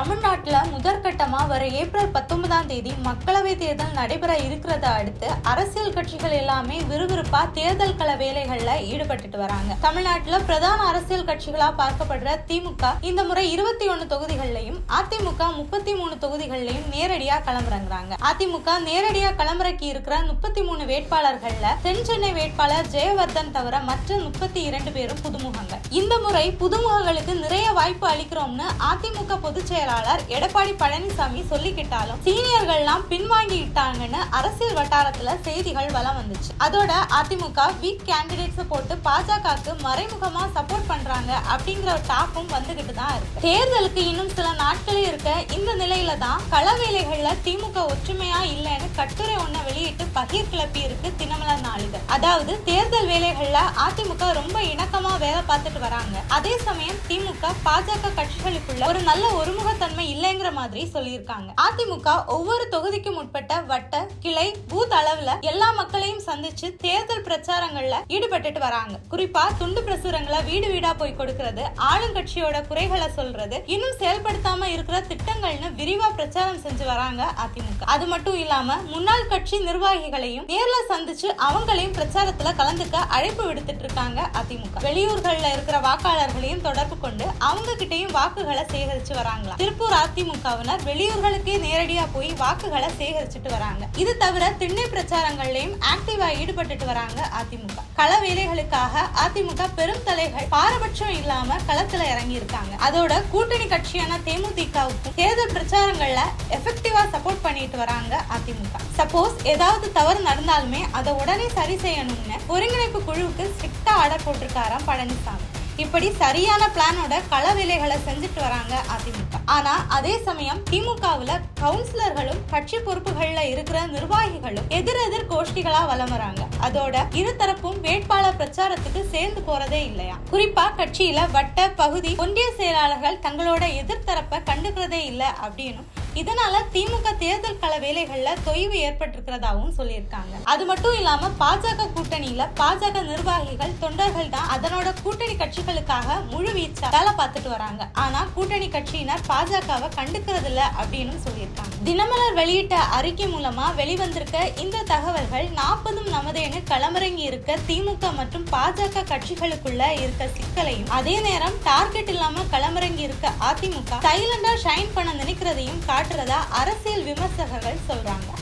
தமிழ்நாட்டில் முதற்கட்டமாக வர ஏப்ரல் பத்தொன்பதாம் தேதி மக்களவை தேர்தல் நடைபெற இருக்கிறத அடுத்து அரசியல் கட்சிகள் எல்லாமே விறுவிறுப்பாக தேர்தல் கள வேலைகளில் ஈடுபட்டுட்டு வராங்க. தமிழ்நாட்டில் பிரதான அரசியல் கட்சிகளாக பார்க்கப்படுற திமுக இந்த முறை இருபத்தி ஒன்று தொகுதிகள்லையும் அதிமுக முப்பத்தி மூணு தொகுதிகள்லையும் நேரடியாக களமிறங்குறாங்க. அதிமுக நேரடியாக களமிறக்கி இருக்கிற முப்பத்தி மூணு வேட்பாளர்களில் தென் சென்னை வேட்பாளர் ஜெயவர்தன் தவிர மற்ற முப்பத்தி இரண்டு பேரும் புதுமுகங்கள் இந்த முறை புதுமுகங்களுக்கு நிறைய வாய்ப்பு அளிக்கிறோம்னு அதிமுக பொதுச் செயலாளர் எடப்பாடி பழனிசாமி சொல்லிக்கிட்டாலும் சீனியர்கள்லாம் பின்வாங்கிட்டாங்கன்னு அரசியல் வட்டாரத்துல செய்திகள் வலம் வந்துச்சு. அதோட அதிமுக வீக் கேண்டிடேட்ஸ் போட்டு பாஜகவுக்கு மறைமுகமா சப்போர்ட் பண்றாங்க அப்படிங்கிற ஒரு டாக்கும் வந்துகிட்டு தான் இருக்கு. தேர்தலுக்கு இன்னும் சில நாட்களே இருக்க இந்த நிலையில தான் கள வேலைகள்ல திமுக ஒற்றுமையா இல்லைன்னு கட்டுரை ஒண்ண வெளியிட்டு பகிர் கிளப்பி இருக்கு தினமலர் நாளிதழ். அதாவது தேர்தல் வேலைகள்ல அதிமுக ரொம்ப இணக்கமா வேலை பார்த்துட்டு வராங்க. அதே சமயம் திமுக பாஜக கட்சிகளுக்குள்ள ஒரு நல்ல தன்மை இல்லைங்கிற மாதிரி சொல்லியிருக்காங்க. அதிமுக ஒவ்வொரு தொகுதிக்கும் உட்பட்ட வட்ட கிளை பூத் அளவுல எல்லா மக்களையும் சந்திச்சு தேர்தல் பிரச்சாரங்கள்ல ஈடுபட்டுட்டு வராங்க. குறிப்பா துண்டு பிரசுரங்களை வீடு வீடா போய் கொடுக்கறது ஆளுங்கட்சியோட குறைகளை சொல்றது இன்னும் செயல்படுத்தாம இருக்கிற திட்டங்கள்னு விரிவா பிரச்சாரம் செஞ்சு வராங்க அதிமுக. அது மட்டும் இல்லாம முன்னாள் கட்சி நிர்வாகிகளையும் நேர்ல சந்திச்சு அவங்களையும் பிரச்சாரத்துல கலந்துக்க அழைப்பு விடுத்துட்டு இருக்காங்க அதிமுக. வெளியூர்கள்ல இருக்கிற வாக்காளர்களையும் தொடர்பு கொண்டு அவங்க கிட்டையும் வாக்குகளை சேகரிச்சு வராங்களா திருப்பூர் அதிமுகவினர் வெளியூர்களுக்கே நேரடியா போய் வாக்குகளை சேகரிச்சுட்டு வராங்க. இது தவிர திண்ணை பிரச்சாரங்கள்லயும் ஆக்டிவா ஈடுபட்டுட்டு வராங்க அதிமுக. கள வேலைகளுக்காக அதிமுக பெரும் தலைகள் பாரபட்சம் இல்லாம களத்துல இறங்கி இருக்காங்க. அதோட கூட்டணி கட்சியான தேமுதிகவுக்கும் தேர்தல் பிரச்சாரங்கள்ல எஃபெக்டிவா சப்போர்ட் பண்ணிட்டு வராங்க அதிமுக. சப்போஸ் ஏதாவது தவறு நடந்தாலுமே அதை உடனே சரி செய்யணும்னு ஒருங்கிணைப்பு குழுவுக்கு ஸ்ட்ரிக்டா ஆர்டர் போட்டிருக்காராம் பழனிசாமி. இப்படி சரியான பிளானோட கள வேலைகளை செஞ்சுட்டு வராங்க அதிமுக. ஆனா அதே சமயம் திமுகவுல கவுன்சிலர்களும் கட்சி பொறுப்புகள்ல இருக்கிற நிர்வாகிகளும் எதிரெதிர் கோஷ்டிகளா வலம் வராங்க அதோட இருதரப்பும் வேட்பாளர் பிரச்சாரத்துக்கு சேர்ந்து போறதே இல்லையா? குறிப்பா கட்சியில வட்ட பகுதி ஒன்றிய செயலாளர்கள் தங்களோட எதிர்த்தரப்பை கண்டுக்கிறதே இல்லை அப்படின்னும் இதனால திமுக தேர்தல் கள வேலைகள்ல தொய்வு ஏற்பட்டிருக்கிறதாவும் சொல்லியிருக்காங்க. அது மட்டும் இல்லாம பாஜக கூட்டணியில பாஜக நிர்வாகிகள் தொண்டர்கள் தான் அதனோட கூட்டணி கட்சிகளுக்காக முழு வீச்சா வேலை பார்த்துட்டு வராங்க. ஆனா கூட்டணி கட்சியினர் பாஜகவை கண்டுக்கிறது இல்ல அப்படின்னு சொல்லியிருக்காங்க. தினமலர் வெளியிட்ட அறிக்கை மூலமா வெளிவந்திருக்க இந்த தகவல்கள் நாற்பதும் நமதேன்னு களமிறங்கி இருக்க திமுக மற்றும் பாஜக கட்சிகளுக்குள்ள இருக்க சிக்கலையும் அதே நேரம் டார்கெட் இல்லாம களமிறங்கி இருக்க அதிமுக சைலண்டா ஷைன் பண்ண நினைக்கிறதையும் காட்டுறதா அரசியல் விமர்சகர்கள் சொல்றாங்க.